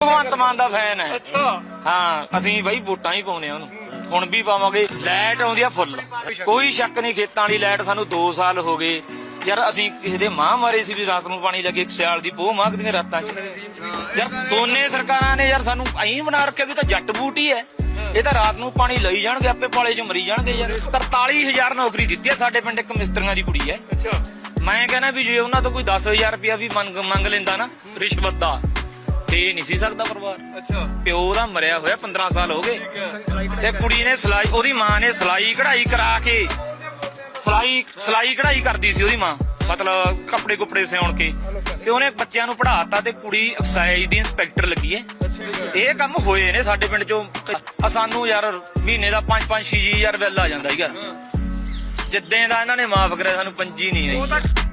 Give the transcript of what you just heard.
ਭਗਵੰਤ ਮਾਨ ਦਾ fan ਹੈ। ਅੱਛਾ। ਹਾਂ ਅਸੀਂ ਬਈ ਵੋਟਾਂ ਹੀ ਪਾਉਨੇ ਆ ਉਹਨੂੰ। ਹੁਣ ਵੀ ਪਾਵਾਂਗੇ। ਲਾਈਟ ਆਉਂਦੀ ਆ ਫੁੱਲ। ਕੋਈ ਸ਼ੱਕ ਨਹੀਂ ਖੇਤਾਂ ਵਾਲੀ ਲਾਈਟ ਸਾਨੂੰ 2 ਸਾਲ ਹੋ ਗਏ। ਯਾਰ ਅਸੀਂ ਕਿਸੇ ਦੇ ਮਾਂ ਮਾਰੇ ਸੀ ਵੀ ਰਾਤ ਨੂੰ ਪਾਣੀ ਲੱਗੇ ਇੱਕ ਸਿਆਲ ਦੀ ਪੋਹ ਮੰਗਦੀਆਂ ਰਾਤਾਂ 'ਚ। ਯਾਰ ਦੋਨੇ ਸਰਕਾਰਾਂ ਨੇ ਯਾਰ ਸਾਨੂੰ ਐਂ ਬਣਾ ਰੱਖਿਆ ਵੀ ਤਾਂ ਜੱਟ ਬੂਟੀ ਹੈ। ਇਹ ਤਾਂ ਰਾਤ ਨੂੰ ਪਾਣੀ ਲਈ ਜਾਣਗੇ ਆਪੇ ਪਾਲੇ 'ਚ ਮਰੀ ਜਾਣਗੇ ਯਾਰ। 43000 ਨੌਕਰੀ ਦਿੱਤੀ ਹੈ ਸਾਡੇ ਪਿੰਡ ਇੱਕ ਮਿਸਤਰੀਆਂ ਦੀ ਕੁੜੀ ਹੈ। ਅੱਛਾ। ਮੈਂ ਕਹਿੰਦਾ ਵੀ ਜੇ ਉਹਨਾਂ ਤੋਂ ਕੋਈ 10000 ਰੁਪਇਆ ਵੀ ਮੰਗ ਮੰਗ ਲੈਂਦਾ ਨਾ ਰਿਸ਼ਵਤ ਦਾ ਦੇ ਨਹੀਂ ਸੀ ਸਕਦਾ ਪਰਿਵਾਰ। ਅੱਛਾ। ਪਿਓ ਦਾ ਮਰਿਆ ਹੋਇਆ 15 ਸਾਲ ਹੋ ਗਏ। ਤੇ ਕੁੜੀ ਨੇ ਸਲਾਈ ਉਹਦੀ ਮਾਂ ਨੇ ਸਲਾਈ ਕਢਾਈ ਕਰਾ ਕੇ ਸਲਾਈ ਸਲਾਈ ਕਢਾਈ ਕਰਦੀ ਸੀ ਉਹਦੀ ਮਾਂ ਮਤਲਬ ਕੱਪੜੇ ਕੁਪੜੇ ਸਿਉਣ ਕੇ। ਤੇ ਉਹਨੇ ਬੱਚਿਆਂ ਨੂੰ ਪੜਾਤਾ ਤੇ ਕੁੜੀ ਐਕਸਾਈਜ਼ ਦੀ ਇੰਸਪੈਕਟਰ ਲੱਗੀ ਏ ਇਹ ਕੰਮ ਹੋਏ ਨੇ ਸਾਡੇ ਪਿੰਡ ਚੋਂ। ਆ ਸਾਨੂੰ ਯਾਰ ਮਹੀਨੇ ਦਾ 5-5 6-6000 ਬਿੱਲ ਆ ਜਾਂਦਾ ਹੀਗਾ ਜਿੱਦਾਂ ਦਾ ਇਹਨਾਂ ਨੇ ਮਾਫ ਕਰਿਆ ਸਾਨੂੰ ਪੰਜੀ ਨਹੀਂ ਆਈ।